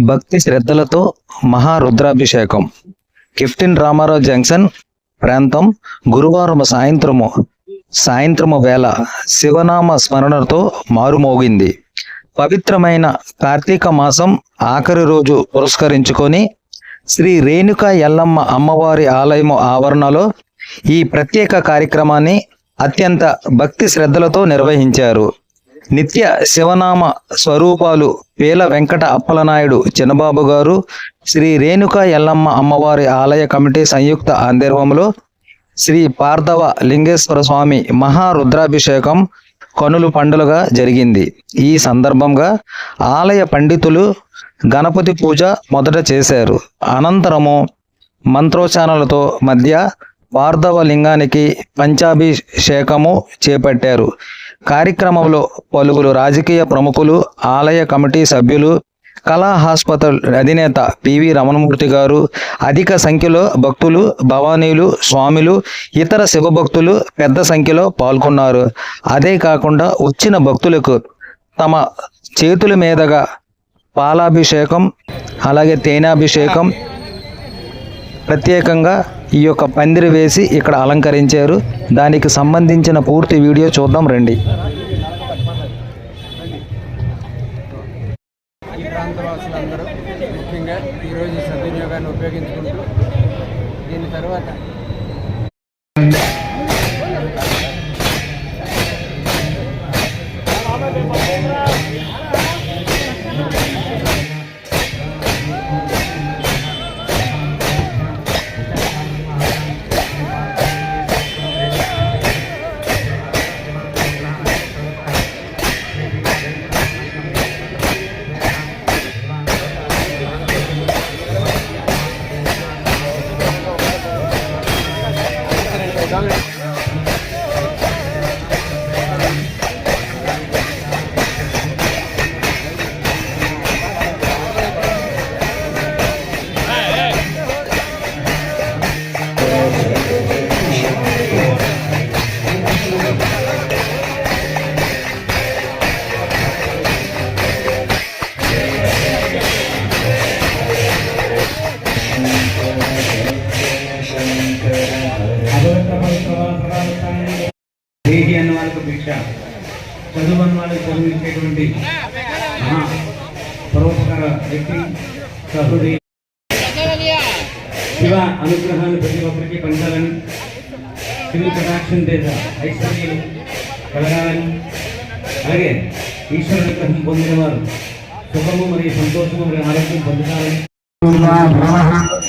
భక్తి శ్రద్ధలతో మహారుద్రాభిషేకం. Captain Ramarao junction ప్రాంతం గురువారం సాయంత్రము సాయంత్రము వేళ శివనామ స్మరణతో మారుమోగింది. పవిత్రమైన కార్తీక మాసం ఆఖరి రోజు పురస్కరించుకొని శ్రీ రేణుక ఎల్లమ్మ అమ్మవారి ఆలయము ఆవరణలో ఈ ప్రత్యేక కార్యక్రమాన్ని అత్యంత భక్తి శ్రద్ధలతో నిర్వహించారు. నిత్య శివనామ స్వరూపాలు పేల వెంకట అప్పలనాయుడు చిన్నబాబు గారు శ్రీ రేణుక ఎల్లమ్మ అమ్మవారి ఆలయ కమిటీ సంయుక్త ఆందర్భంలో శ్రీ పార్థవ లింగేశ్వర స్వామి మహారుద్రాభిషేకం కనులు పండుగగా జరిగింది. ఈ సందర్భంగా ఆలయ పండితులు గణపతి పూజ మొదట చేశారు. అనంతరము మంత్రోచారణలతో మధ్య పార్థవ లింగానికి పంచాభిషేకము చేపట్టారు. కార్యక్రమంలో పలువురు రాజకీయ ప్రముఖులు ఆలయ కమిటీ సభ్యులు కళా హాస్పిటల్ అధినేత పివి రమణమూర్తి గారు అధిక సంఖ్యలో భక్తులు భవానీలు స్వామిలు ఇతర శివభక్తులు పెద్ద సంఖ్యలో పాల్గొన్నారు. అదే కాకుండా వచ్చిన భక్తులకు తమ చేతుల మీదుగా పాలాభిషేకం అలాగే తేనాభిషేకం ప్రత్యేకంగా ఈ యొక్క పందిరి వేసి ఇక్కడ అలంకరించారు. దానికి సంబంధించిన పూర్తి వీడియో చూద్దాం రండి. ఈ ప్రాంతవాసులందరూ ముఖ్యంగా ఈరోజు సద్వినియోగాన్ని ఉపయోగించుకుంటూ దీని తర్వాత దేహి చదువు పరోపకార వ్యక్తి సహృది శివ అనుగ్రహాన్ని ప్రతి ఒక్కరికి పంచాలని శివుని కటాక్షం చేత ఐశ్వర్యం కలగాలని అలాగే ఈశ్వర అనుగ్రహం పొందిన వారు సుఖము మరియు సంతోషము మరియు ఆరోగ్యం పొందుతారని.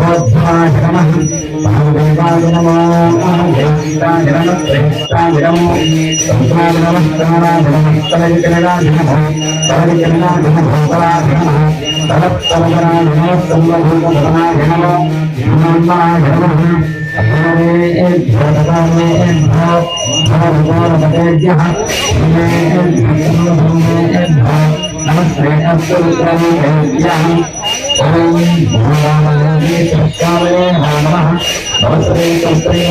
అస్తు నమస్తే సంప్రియ నమస్తే సంప్రియ ఉదస్తే సంప్రియ నమస్తే సంప్రియ మాధవే సంప్రియ సాయ నమః శివాయ నమః సర్వాభరణే శివాయ పితాంబరే నమః విశ్వాయ నమః విద్యాయ నమః అమృతాదివే నమః భూతాశ్రయ నమః ధర్మే ధర్మే నమః ధ్యానైకరాయ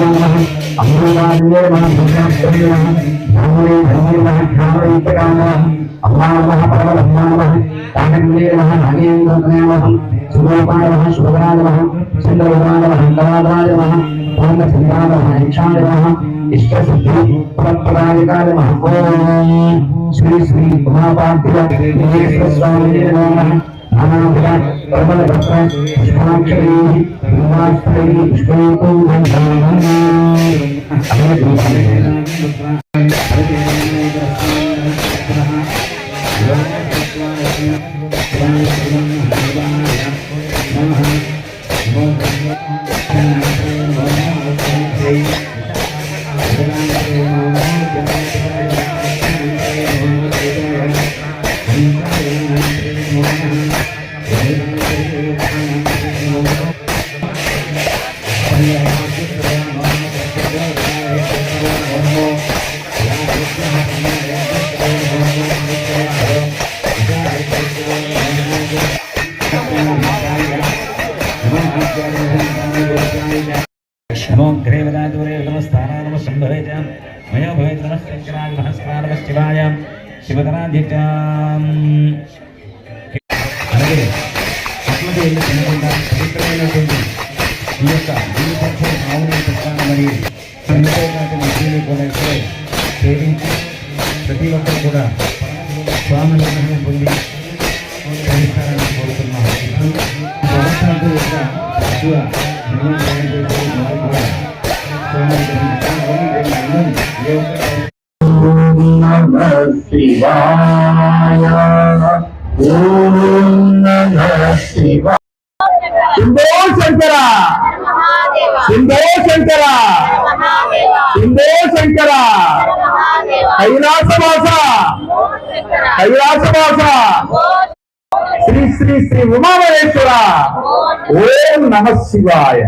నమః అమ్మా నమః నమః ఫలప్రదాయకాయ నమః ఓం శ్రీ శ్రీ ఉమాపార్థివ విజయేశ్వర స్వామి నమః నానావిధ ప్రబల భక్త పుష్పాక్షరీ బ్రహ్మాస్త్రీ పుష్పేతో नमो అటువంటి వెళ్ళి తినకుండా పవిత్రమైనటువంటి ఈ యొక్క జీవితక్ష ఆవుని పెట్టాను మరియు చనిపోయినటువంటి వ్యక్తిని కూడా ఇక్కడే సేవించి ప్రతి ఒక్కరు కూడా స్వామి అనుగ్రహం పొంది ధరిస్తారని కోరుతున్నాను సంవత్సరాలు యొక్క ఎక్కువ స్వామి శివాయ ఓం నమ శివాయ. శంకర. సింధో శంకర. సింధో శంకర. కైలాసవాస. కైలాసవాస. శ్రీ శ్రీ శ్రీ ఉమామహేశ్వర. ఓం నమ శివాయ.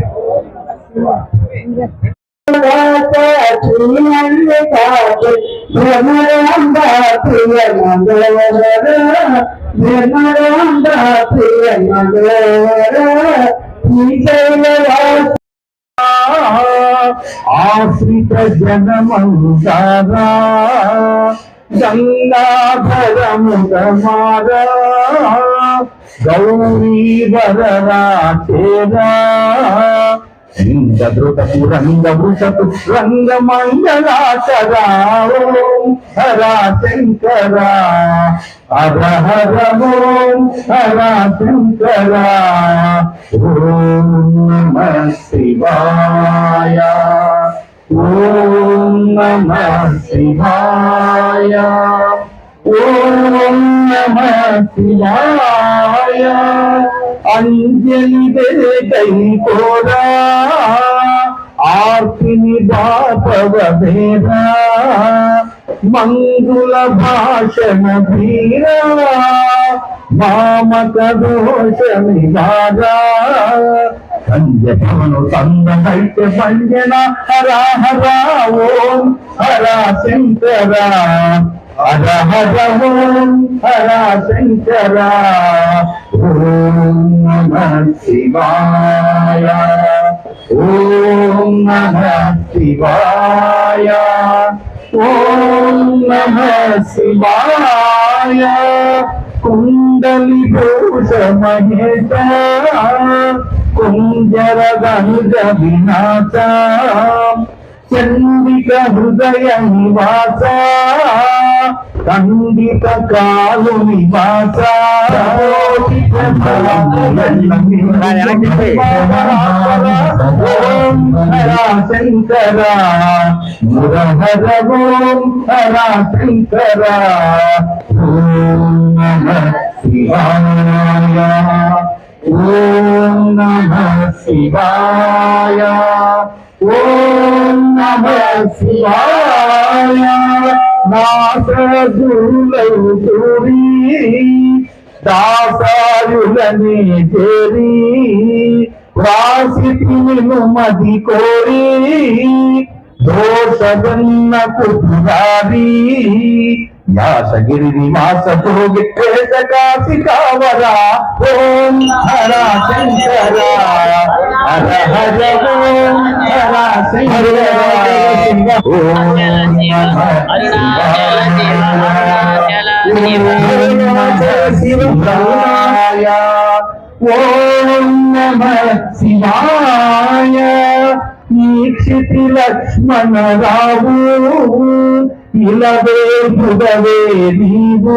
ఆశ్రిత జనమందారా గంగాధరముగమారా గౌరీ వరరా తేరా ఇంద్రధృతపు రంగభృషపు రంగమంగళాచరా ఓం హరా శంకర హర హర ఓం హరా శంకర. ఓం నమ శివాయ ఓం నమ శివాయ ఓం నమ శివాయ. అంజలి కై కోరా ఆర్తిని బాపవ భేదా మంగుళ భాషణ ధీరా మామక దోష నివారా సంజను సందైత్య సంజన హరా హరా ఓం హరా శంకరా హర హర హర శంకర ఓం నమ శివాయ. ఓం నమ శివాయ. ఓం నమ శివాయ. కుండలి భూష మహేశ కుంజర గంజ వినాశ. చండిక హృదయ నివాస ఖండిత కాలు నివాస. ఓం హరా శంకర మురహర ఓం హరా శంకర ఓం నమ శివాయ. ఓం నమ శివాయ. ఓం నమ దాసాయులని చేరి రాసితి మది కోరి దోషగన్న పురారీ యాసగిరి మాస భోగి కాశి కావరా ఓం హర శంకర హర హర ఓం హర శంకర ఓం నమః శివాయ ఓం ఇలవే బుధవే నీవు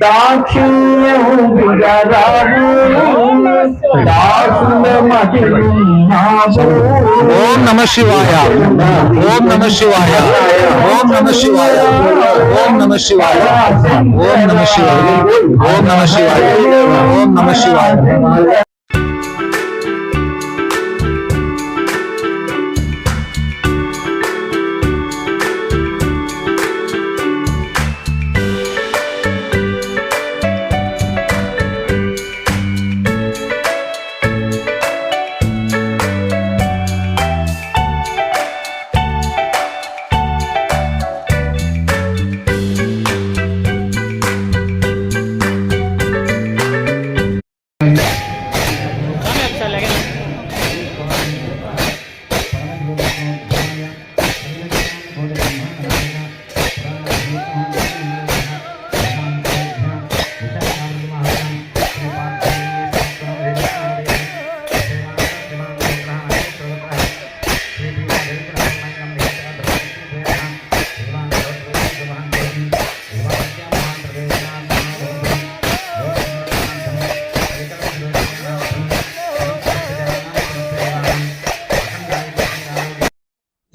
దాక్షిణ్యం ఓం నమ శివాయ. ఓం నమ శివాయ. ఓం నమ శివాయ. ఓం నమ శివాయ. ఓం నమ శివాయ. ఓం నమ శివాయ. ఓం నమ శివాయ.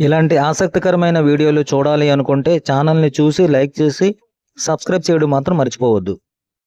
ఇలాంటి ఆసక్తికరమైన వీడియోలు చూడాలి అనుకుంటే ఛానల్ని చూసి లైక్ చేసి సబ్స్క్రైబ్ చేయడం మాత్రం మర్చిపోవద్దు.